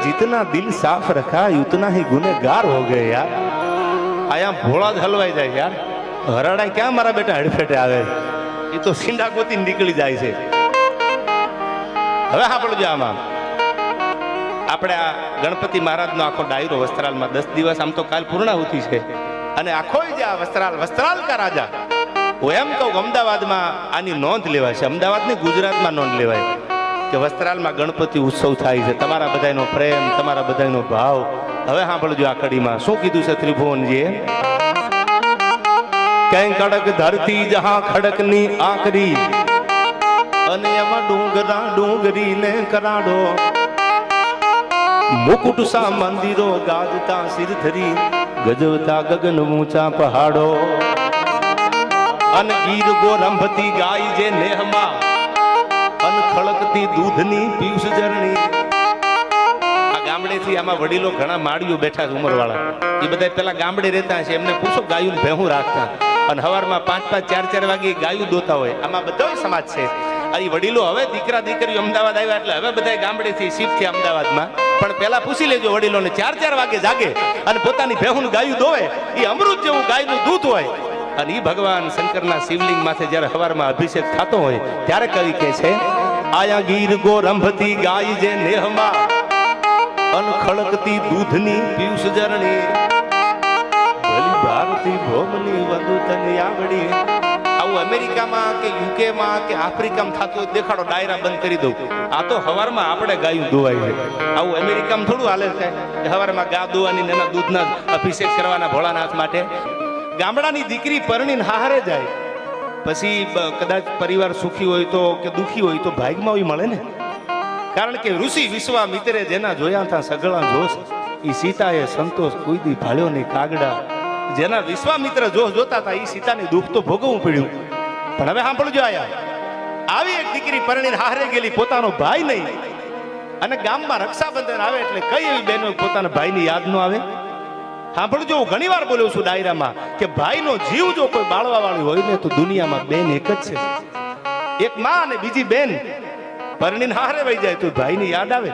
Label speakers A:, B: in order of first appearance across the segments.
A: जितना दिल साफ रखा उतना ही गुनेगार हो गए यार આયા ભોળા જ હલવાઈ જાય યાર હરાડા ક્યાં મારા બેટા હડફેટે આવે એ તો સીંડા ગોતી નીકળી જાય છે હવે સાંભળજો આમાં આપણે આ ગણપતિ મહારાજનો આખો ડાયરો વસ્ત્રાલમાં દસ દિવસ આમ તો કાલ પૂર્ણાહુતિ છે અને આખો જે આ વસ્ત્રાલ વસ્ત્રાલ કા રાજા હું એમ કહું કે અમદાવાદમાં આની નોંધ લેવાય છે અમદાવાદની ગુજરાતમાં નોંધ લેવાય કે વસ્ત્રાલમાં ગણપતિ ઉત્સવ થાય છે. તમારા બધાનો પ્રેમ, તમારા બધાનો ભાવ. હવે સાંભળજો આ કડીમાં. શું કીધું છે ત્રિભુવનજીએ? કઈ કડક ધરતી જહા ખડકની આકરી, અને એમાં ડુંગરા ડુંગરી ને કરાડો. મુકુટ સા મંદિરો ગાજતા સિર ધરી ગજવતા ગગન ઊંચા પહાડો. અને ગીર ગોરંભતી ગાય જે નેહમાં ખળકતી દૂધની પિયુષ ઝરણી વડીલો વડીલો દીકરીઓ અમદાવાદ આવ્યા એટલે હવે બધા ગામડેથી શિફ્ટ થયા અમદાવાદમાં. પણ પેલા પૂછી લેજો વડીલોને, ચાર ચાર વાગે જાગે અને પોતાની ભેહું ગાયું દોવે એ અમૃત જેવું ગાયનું દૂધ હોય. અને ઈ ભગવાન શંકરના શિવલિંગ માથે જ્યારે હવારમાં અભિષેક થતો હોય, ત્યારે કવિ કહે છે આયા ગીર ગોરંભતી ગાય જે નેહમાં અનખળકતી દૂધની પિયુષ જરણી. ભલી ભારતી ભોમની વધુ તને આવું અમેરિકામાં કે યુકેમાં કે આફ્રિકામાં થતું દેખાડો, ડાયરા બંધ કરી દઉં. આ તો હવારમાં આપણે ગાયું દોવાય છે. આવું અમેરિકામાં થોડું હાલે છે હવારમાં ગા દોવાની એના દૂધના અભિષેક કરવાના ભોળાનાથ માટે. ગામડાની દીકરી પરણીને હારે જાય. પછી કદાચ પરિવાર સુખી હોય તો કે દુખી હોય તો ભાગમાં હોય મળે ને. કારણ કે ઋષિ વિશ્વામિત્રે જેના જોયા હતા સગળા જોશ એ સીતાએ સંતોષ કોઈ દી ભાળ્યો નહીં કાગડા. જેના વિશ્વામિત્ર જોશ જોતા હતા એ સીતાની દુઃખ તો ભોગવવું પડ્યું. પણ હવે સાંભળજો આયા. આવી એક દીકરી પરણીને હારે ગયેલી પોતાનો ભાઈ નહીં. અને ગામમાં રક્ષાબંધન આવે એટલે કઈ એવી બહેનો પોતાના ભાઈની યાદ ન આવે? સાંભળજો, હું ઘણી વાર બોલ્યો છું ડાયરામાં કે ભાઈનો જીવ જો કોઈ બાળવા વાળી હોય ને તો દુનિયામાં બેન એક જ છે. એક માં અને બીજી બેન. પરણીને હારે વહી જાય, તો ભાઈની યાદ આવે?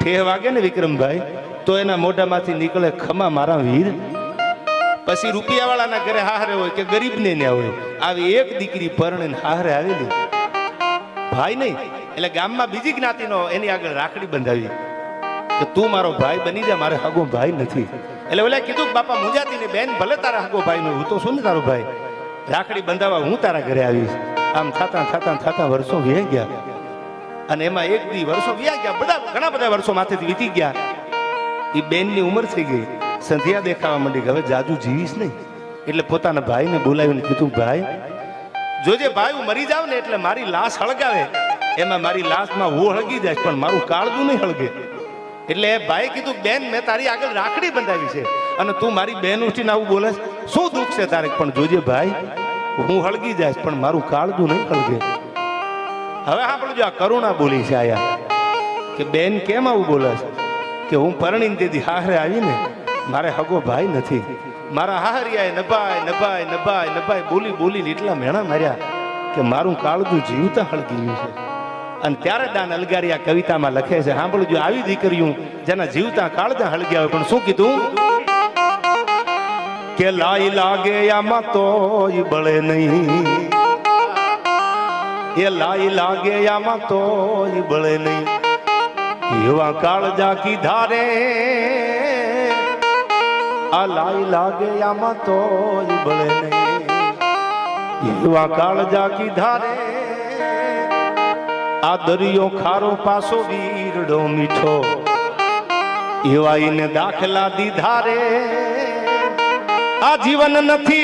A: ઠેહ વાગે ને વિક્રમભાઈ, તો એના મોઢામાંથી નીકળે ખમા મારા વીર. પછી રૂપિયાવાળાના ઘરે હારે હોય કે ગરીબને ને હોય, આવી એક દીકરી પરણીને હારે આવેલી. ભાઈ નહીં, એટલે ગામમાં બીજી જ્ઞાતિનો એની આગળ રાખડી બંધાવી. કે તું મારો ભાઈ બની જા, મારે હગો ભાઈ નથી. એટલે ઓલા કીધું બાપા મુંજાતી ને બેન, ભલે તારા હગો ભાઈ નો હું તો શું તારો ભાઈ? રાખડી બંધાવા હું તારા ઘરે આવીશ. આમ થતા થતા થતા વર્ષો વીહી ગયા. અને એમાં એક દી વર્ષો વ્યા ગયા, બધા, ઘણા બધા વર્ષો માથેથી વીતી ગયા. એ બેનની ઉંમર થઈ ગઈ. સંધ્યા દેખાવા માંડી હવે જાજુ જીવીશ નહીં. એટલે પોતાના ભાઈને બોલાવીને કીધું, ભાઈ, જોજે ભાઈ, હું મરી જાવ ને એટલે મારી લાશ હળગાવે. એમાં મારી લાશમાં હું હળગી જાય પણ મારું કાળજું નહીં હળગે. એટલે ભાઈ કીધું, બેન, મેં તારી આગળ રાખડી બંધાવી છે. અને તું મારી બેન ઉઠીને આવું બોલે શું દુઃખ છે તારે? પણ જોજે ભાઈ, હું હળગી જાય પણ મારું કાળજું નહીં હળગે. હવે સાંભળજો, આ કરુણા બોલી છે આયા. કે બેન કેમ આવું બોલે છે? કે હું પરણીને તેથી હારે આવીને મારે હગો ભાઈ નથી. મારા હાહરિયાએ નભાય નભાય નભાય નભાય બોલી બોલીને એટલા મેણા માર્યા કે મારું કાળજું જીવતા હળગી ગયું છે. અને ત્યારે દાન અલગારી આ કવિતામાં લખે છે. સાંભળજો, આવી દીકરીયું જેના જીવતા કાળજા હળગ્યા હોય, પણ શું કીધું? કે લાઈ લાગે આમાં તોય બળે નહીં. એ લાઈ લાગે આમાં તોય બળે નહીં. એવા કાળજા કીધા રે આ લાઈ લાગે આમાં તોય બળે નહીં. એવા કાળજા કીધા રે આ દરિયો ખારો પાસો વીરડો મીઠો. એવાઈને દાખલા દીધા રે આ જીવન નથી.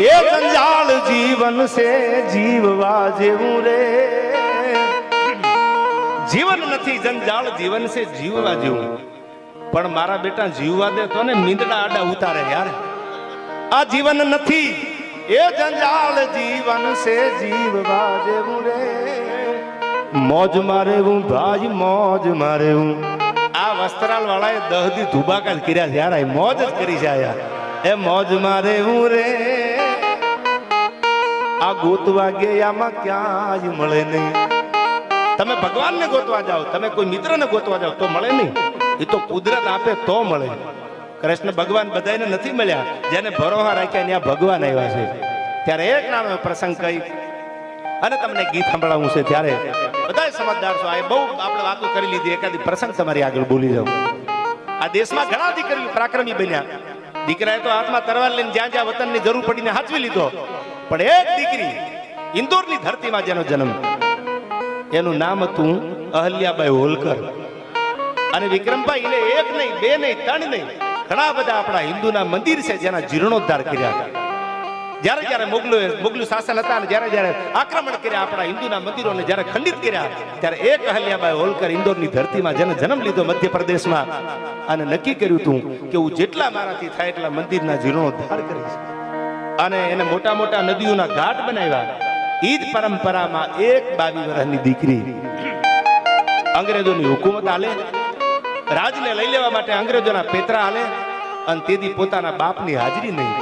A: એ જંજાળ જીવન છે, જીવવા જેવું રે. જીવન નથી, જંજાળ જીવન છે, જીવવા જેવું. પણ મારા બેટા જીવવા દે તો ને મીંદડા આડા ઉતારે યાર. આ જીવન નથી. એ જંજાળ જીવન છે જીવવા જેવું રે. મોજ મારે હું ભાઈ, મોજ મારે હું આ વસ્ત્રાલ વાળાએ દહ દી ધુબાકા જ કર્યા છે, યાર, આ મોજ જ કરી છે યાર. એ મોજ મારે હું રે. આ ગોતવા ગયામાં ક્યાંય મળે નહીં. તમે ભગવાનને ગોતવા જાઓ, તમે કોઈ મિત્રને ગોતવા જાઓ, તો મળે નહીં. એ તો કુદરત આપે તો મળે. કૃષ્ણ ભગવાન બધાને નથી મળ્યા. જેને ભરોહા રાખ્યા ત્યાં ભગવાન આવ્યા છે. ત્યારે એક નામે પ્રસંગ કહી, અને તમને ગીત સંભળાવું છે ત્યારે. બધા સમજદાર છો, આ બહુ આપણે વાતો કરી લીધી, એકાદી પ્રસંગ તમારી આગળ બોલી જાઉં. આ દેશમાં ઘણા દીકરીઓ પરાક્રમી બન્યા. દીકરાએ તો હાથમાં તરવાર લઈને જ્યાં જ્યાં વતનની જરૂર પડીને હાચવી લીધો. પણ એક દીકરી ઇન્દોરની ધરતીમાં જેનો જન્મ, એનું નામ હતું અહલ્યાબાઈ હોલકર. અને વિક્રમભાઈ એને એક નહીં, બે નહીં, ત્રણ નહીં ઘણા બધા આપણા હિન્દુના મંદિર છે જેના જીર્ણોદ્ધાર કર્યા જ્યારે જ્યારે મુગલો મુગલ શાસન હતા અને જ્યારે જ્યારે આક્રમણ કર્યા આપણા હિન્દુના મંદિરોને જ્યારે ખંડિત કર્યા, ત્યારે એક અહલ્યાબાઈ હોલકર ઇન્દોરની ધરતીમાં જેને જન્મ લીધો મધ્યપ્રદેશમાં, અને નક્કી કર્યું હતું કે હું જેટલા મારાથી થાય એટલા મંદિરના જીર્ણોદ્ધાર કરીશ. અને એને મોટા મોટા નદીઓના ઘાટ બનાવ્યા. ઈ જ પરંપરામાં એક બાવી વર્ષની દીકરી અંગ્રેજોની હુકુમત આલે. રાજને લઈ લેવા માટે અંગ્રેજોના પેતરા હાલે અને તેથી પોતાના બાપની હાજરી નહીં.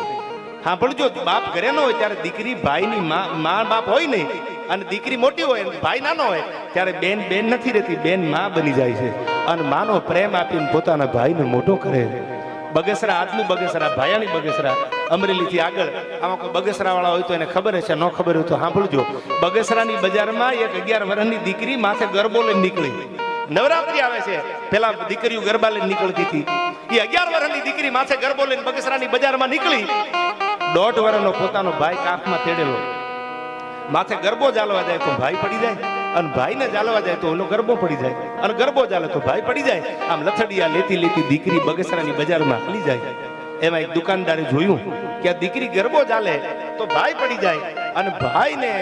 A: સાંભળજો બાપ ઘરે ન હોય ત્યારે દીકરી ભાઈની માં બાપ હોય નહીં અને દીકરી મોટી હોય ભાઈ નાનો હોય ત્યારે બેન બેન નથી રહેતી, બેનમાં બની જાય છે. અને માનો પ્રેમ આપીને પોતાના ભાઈને મોટો કરે. બગસરા, આજનું બગસરા, ભાયાની બગસરા, અમરેલીથી આગળ. આમાં કોઈ બગસરા વાળા હોય તો એને ખબર હશે, ન ખબર હોય તો સાંભળજો. બગસરાની બજારમાં એક અગિયાર વર્ષની દીકરી માથે ગરબો લઈને નીકળી. નવરાત્રી આવે છે. પેલા દીકરીઓ ગરબા લઈને નીકળતી હતી. એ અગિયાર વર્ષની દીકરી માથે ગરબો લઈને બગસરાની બજારમાં નીકળી. દોઢ વર્ષનો પોતાનો ભાઈ કાંખમાં તેડેલો. માથે ગરબો ચાલવા જાય તો ભાઈ પડી જાય. અને ભાઈને ચાલવા જાય તો ઓલો ગરબો પડી જાય. અને ગરબો ચાલે તો ભાઈ પડી જાય. આમ લથડિયા લેતી લેતી દીકરી બગસરાની બજારમાં હાલી જાય. એમાં એક દુકાનદારે જોયું કે આ દીકરી ગરબો ચાલે તો ભાઈ પડી જાય. અને ભાઈને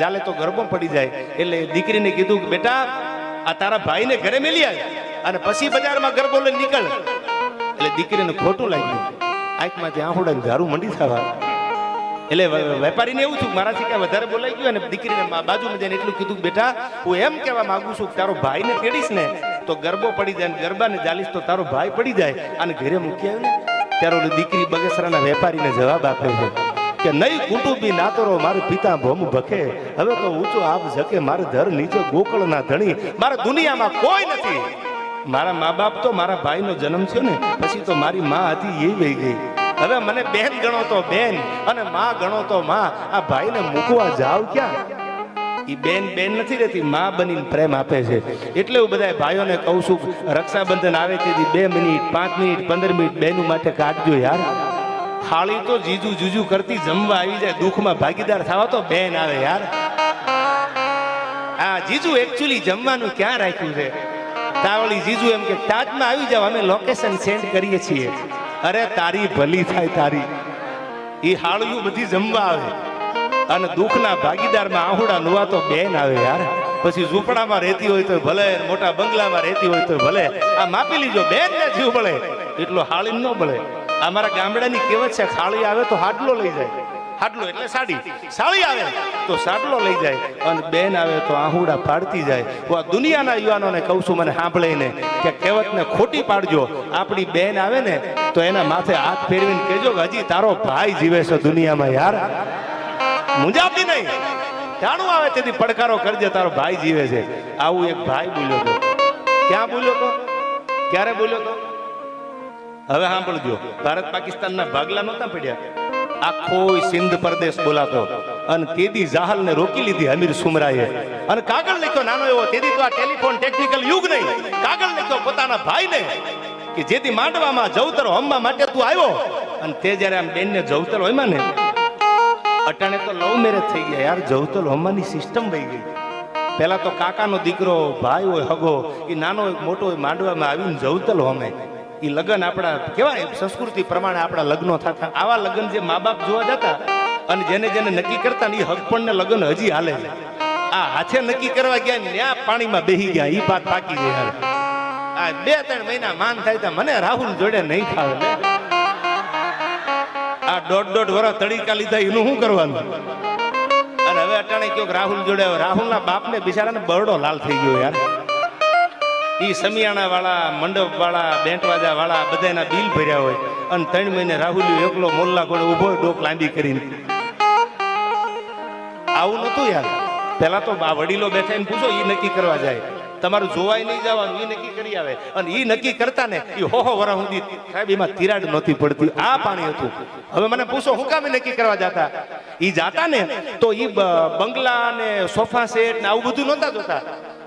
A: ચાલે તો ગરબો પડી જાય. એટલે દીકરીને કીધું કે બેટા આ તારા ભાઈને ઘરે મેલી આવ અને પછી બજારમાં ગરબો લઈને નીકળ. એટલે દીકરીને ખોટું લાગ્યું. આંખમાંથી આંખોડા ઝારું મંડી થવા. એટલે વેપારીને એવું થયું, મારાથી ક્યાં વધારે બોલાઈ ગયું અને દીકરીને બાજુમાં જઈને એટલું કીધું બેટા, હું એમ કહેવા માંગુ છું કે તારો ભાઈને તેડીશ ને, તો ગરબો પડી જાય ને ગરબાને જાલીશ તો તારો ભાઈ પડી જાય અને ઘરે મૂકી આવ્યો ને ત્યારે દીકરી બગસરાના વેપારીને જવાબ આપ્યો છે. કે નહીં, કુટુંબી નાતરો, મારે પિતા ભોમ ભખે. હવે તો ઊંચો આપ જકે મારે ધર નીચે ગોકળના ધણી. મારે દુનિયામાં કોઈ નથી. મારા મા બાપ તો મારા ભાઈનો જન્મ થયો ને, પછી તો મારી માં હતી, એ વહી ગઈ. હવે મને બેન ગણો તો બેન, અને માં ગણો તો માં. આ ભાઈને મૂકવા જાવ ક્યાં? એ બેન બેન નથી રહેતી, મા બનીને પ્રેમ આપે છે. એટલે હું બધા ભાઈઓને કહું છું, રક્ષાબંધન આવે તેથી બે મિનિટ, પાંચ મિનિટ, પંદર મિનિટ બેનું માટે કાઢજો યાર. થાળી તો જીજુ જુજુ કરતી જમવા આવી જાય, દુઃખમાં ભાગીદાર થવા તો બેન આવે યાર. આ જીજુ એકચ્યુઅલી જમવાનું ક્યાં રાખ્યું છે? તાવળી જીજુ એમ કે, તાજમાં આવી જાવ અમે લોકેશન સેન્ડ કરીએ છીએ. અરે, તારી ભલી થાય તારી. એ હાળિયું બધી જમવા આવે. અને દુઃખના ભાગીદારમાં આહુડા નુવા તો બેન આવે યાર. પછી ઝૂંપડામાં રહેતી હોય તો ભલે, મોટા બંગલામાં રહેતી હોય તો ભલે. આ માપી લીજો બેન ને જીવ બળે એટલો હાળી ન બળે અમારા ગામડાની કહેવત છે, ખાળી આવે તો હાડલો લઈ જાય. હાડલો એટલે સાડી. સાડી આવે તો સાડલો લઈ જાય અને બેન આવે તો આહુડા પાડતી જાય. હું આ દુનિયાના યુવાનોને કહું છું, મને સાંભળીને કે કહેવતને ખોટી પાડજો. આપણી બેન આવે ને તો એના માથે હાથ ફેરવીને કહેજો કે, હજી તારો ભાઈ જીવે છે દુનિયામાં યાર. મુંજાતી નહીં. જાણું આવે તેથી પડકારો કરજે, તારો ભાઈ જીવે છે. આવું એક ભાઈ બોલ્યો હતો. ક્યાં બોલ્યો હતો ક્યારે બોલ્યો હતો હવે સાંભળજો, ભારત પાકિસ્તાનના ભાગલા નહોતા પડ્યા. આખો સિંધ પ્રદેશ બોલાતો અને તેદી જાહલને રોકી લીધી અમીર સુમરાએ. અને કાગળ લખ્યો નાનો એવો, તેદી તો આ ટેલિફોન ટેકનિકલ યુગ નહીં. કાગળ લખ્યો પોતાના ભાઈને કે જેથી માંડવામાં જવતર હોમવા માટે તું આવ્યો. અને તે જ્યારે આમ બેનને જવતર હોય ને, અટાણે તો લવ મેરેજ થઈ ગયા યાર, જવતર હોમવાની સિસ્ટમ વહી ગઈ. પેલા તો કાકાનો દીકરો, ભાઈ હોય, હગો, એ નાનો મોટો હોય, માંડવામાં આવીને જવતલ હોમે. એ લગ્ન આપણા, કેવાય, સંસ્કૃતિ પ્રમાણે આપણા લગ્નો થતા. આવા લગ્ન જે મા બાપ જોવા જતા અને જેને જેને નક્કી કરતા ને એ હકપણને લગ્ન હજી હાલે આ હાથે નક્કી કરવા ગયા ને આ પાણીમાં બેહી ગયા એ વાત પાકી ગઈ યાર આ બે ત્રણ મહિના માન થાય તો મને રાહુલ જોડે નહીં ખાવે. આ દોઢ દોઢ વર્ષ તડીકા લીધા, એનું શું કરવાનું? અને હવે અટાણે કયો રાહુલ જોડે, રાહુલના બાપને બિચારાને બરડો લાલ થઈ ગયો યાર. ઈ સમિયાણા વાળા, મંડપ વાળા, બેંટવાજા વાળા બધાના બિલ ભર્યા હોય. અને ત્રણ મહિને રાહુલ એકલો મોલ્લા કોણે ઊભો ડોક લાંબી કરીને. આવું નતું યાર. પેલા તો આ વડીલો બેઠા એને પૂછો એ નક્કી કરવા જાય. તમારું જોવાય નહીં જવાનું એ નક્કી કરી આવે. અને એ નક્કી કરતા ને એ હો હો વરા સુધી સાહેબ, એમાં તિરાડ નહોતી પડતી. આ પાણી હતું. હવે મને પૂછો, હું કામે નક્કી કરવા જતા? એ જાતા ને તો એ બંગલા ને સોફા સેટ ને આવું બધું નહોતા જોતા.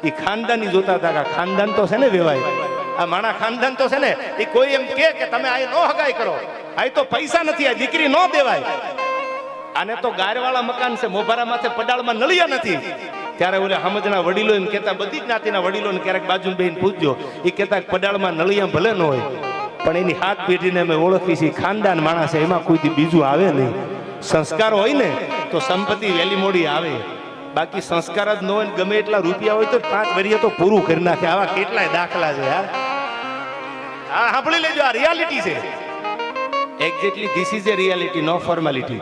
A: એ ખાનદાની જોતા હતા કે ખાનદાન તો છે ને વેવાય આ માણા ખાનદાન તો છે ને એ કોઈ એમ કે કે તમે આ નો હગાઈ કરો. આ તો પૈસા નથી, આ દીકરી નો દેવાય. આને તો ગારવાળા મકાન છે, મોભારા માથે પડાળમાં નળિયા નથી. ત્યારે ઓલે સમજના વડીલો એમ કહેતા, બધી જ્ઞાતિના વડીલો વડીલોને ક્યારેક બાજુ બેન પૂછજો એ કહેતા પડાળમાં નળિયા ભલે ન હોય, પણ એની હાથ પેઢીને અમે ઓળખી છીએ ખાનદાન માણસ એમાં કોઈથી બીજું આવે નહીં. સંસ્કાર હોય ને, તો સંપત્તિ વહેલી મોડી આવે. બાકી સંસ્કાર જ ન હોય ને ગમે એટલા રૂપિયા હોય તો પાંચ વરિયા તો પૂરું કરી નાખે. આવા કેટલાય દાખલા છે યાર આ સાંભળી લેજો, આ રિયાલિટી છે. Exactly this is a reality no formality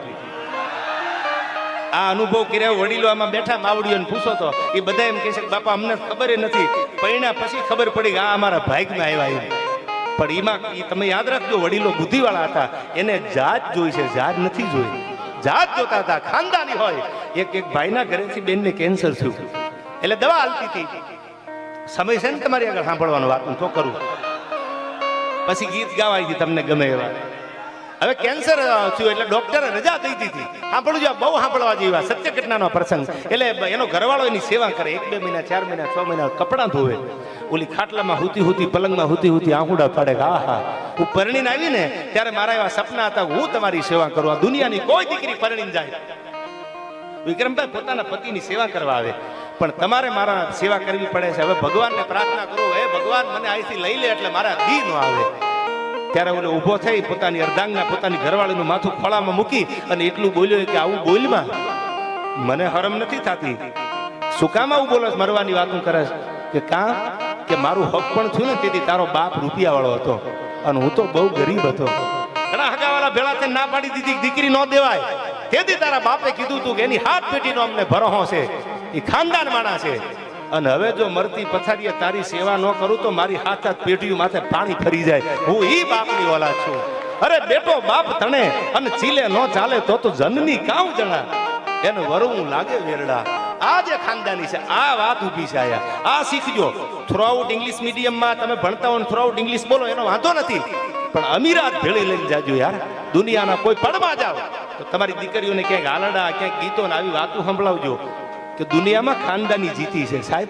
A: આ અનુભવ કર્યા, વડીલો આમાં બેઠા માવડીઓને પૂછો તો, એ બધા એમ કહે છે બાપા, અમને ખબર નથી. પૈણા પછી ખબર પડી કે, આ અમારા ભાગમાં આવ્યા એમ પણ એમાં તમે યાદ રાખજો, વડીલો બુદ્ધિવાળા હતા. એને જાત જોઈ છે, જાત નથી જોઈ. જાત જોતા હતા, ખાનદાની હોય. એક એક ભાઈના ઘરેથી બેનને કેન્સર થયું. એટલે દવા હાલતી હતી. સમય છે ને તમારી આગળ સાંભળવાનું વાત, હું તો કરું. પછી ગીત ગાવાય છે તમને ગમે એવા. હવે કેન્સર થયું એટલે ડોક્ટરે રજા દઈ દીધી. સાંભળું જો બહુ સાંભળવા જેવા સત્ય ઘટનાનો પ્રસંગ. એટલે એનો ઘરવાળો એની સેવા કરે. એક બે મહિના, ચાર મહિના, છ મહિના કપડાં ધોવે. ઓલી ખાટલામાં હુતી હુતી, પલંગમાં હુતી હુતી આંકુડા પાડે હા આહા. હું પરણીને આવી ને ત્યારે મારા એવા સપના હતા હું તમારી સેવા કરું. આ દુનિયાની કોઈ દીકરી પરણીને જાય. વિક્રમભાઈ પોતાના પતિની સેવા કરવા આવે. પણ તમારે મારા સેવા કરવી પડે છે. હવે ભગવાનને પ્રાર્થના કરો. હે ભગવાન, મને અહીંથી લઈ લે એટલે મારા દી નો આવે. ત્યારે ઓલો ઊભો થઈ પોતાની અર્ધાંગના પોતાની ઘરવાળીનું માથું ખોળામાં મૂકી અને એટલું બોલ્યો કે આવું બોલમાં મને હરમ નથી થતી. શું કામ આવું બોલો? મરવાની વાતું કરે કે કા? કે મારું હક પણ થયું ને તેથી તારો બાપ રૂપિયા વાળો હતો. અને હું તો બહુ ગરીબ હતો. ઘણા હગાવાલા ભેળા થઈને ના પાડી દીધી, દીકરી ન દેવાય. તેથી તારા બાપે કીધું તું કે એની હાથ પેટીનો અમને ભરોહો છે. એ ખાનદાન માણા છે. અને હવે જો મરતી પથારીએ તારી સેવા ન કરું તો મારી હાથ હાથ પેટીઓ માથે પાણી ફરી જાય. હું ઈ બાપની ઓલાદ છું. અરે બેટો, બાપ તણે અને ચીલે ન ચાલે તો તો જનની કામ જણા. એને વરવું લાગે વેરડા. આ જે ખાનદાની છે, આ વાત ઊભી છે આયા આ શીખજો. થ્રુઆઉટ ઇંગ્લિશ મીડિયમમાં તમે ભણતા હો થ્રુઆઉટ ઇંગ્લિશ બોલો, એનો વાંધો નથી. પણ અમીરાત ભેળી લઈને જાજો યાર. દુનિયાના કોઈ પડમાં જાઓ. તો તમારી દીકરીઓને ક્યાંક આલડા, ક્યાંક ગીતો ને આવી વાતો સંભળાવજો કે દુનિયામાં ખાનદાની જીતી છે સાહેબ.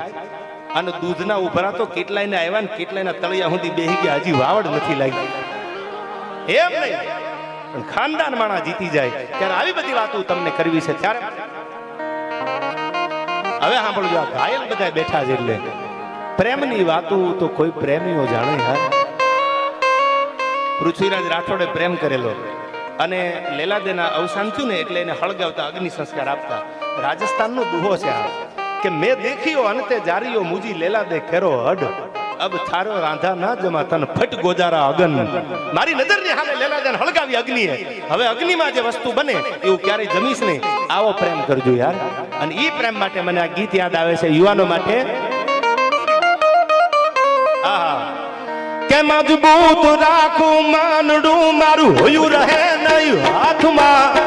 A: અને દૂધના ઉભરા તો કેટલાયને આવ્યા ને કેટલાયના તળિયા સુધી બેહી ગયા, હજી વાવડ નથી લાગી. એમ નહીં. પણ ખાનદાન માણા જીતી જાય. ત્યારે આવી બધી વાતો તમને કરવી છે. ત્યારે હવે સાંભળજો આ ઘાયલ બધા બેઠા છે એટલે. પ્રેમની વાતો તો કોઈ પ્રેમીઓ જાણે યાર પૃથ્વીરાજ રાઠોડે પ્રેમ કરેલો. અને લેલાદેના અવસાન થયું ને એટલે એને હળગાવતા અગ્નિ સંસ્કાર આપતા. રાજસ્થાનનો દુહો છે આ. કે મેં દેખ્યો અંતે જારીઓ મુજી લેલાદે ખેરો હડ અબ થારો રાંધા ના જમા, તન ફટ ગોજારા અગન. મારી નજર નજરની લેલા લેલાદેન હળગાવી અગ્નિએ. હવે અગ્નિમાં જે વસ્તુ બને, એવું ક્યારેય જમીશ નહીં. આવો પ્રેમ કરજો યાર. અને ઈ પ્રેમ માટે મને આ ગીત યાદ આવે છે યુવાનો માટે. કે મજબૂત રાખું, માનડું મારું હોયું રહે નહીં હાથમાં?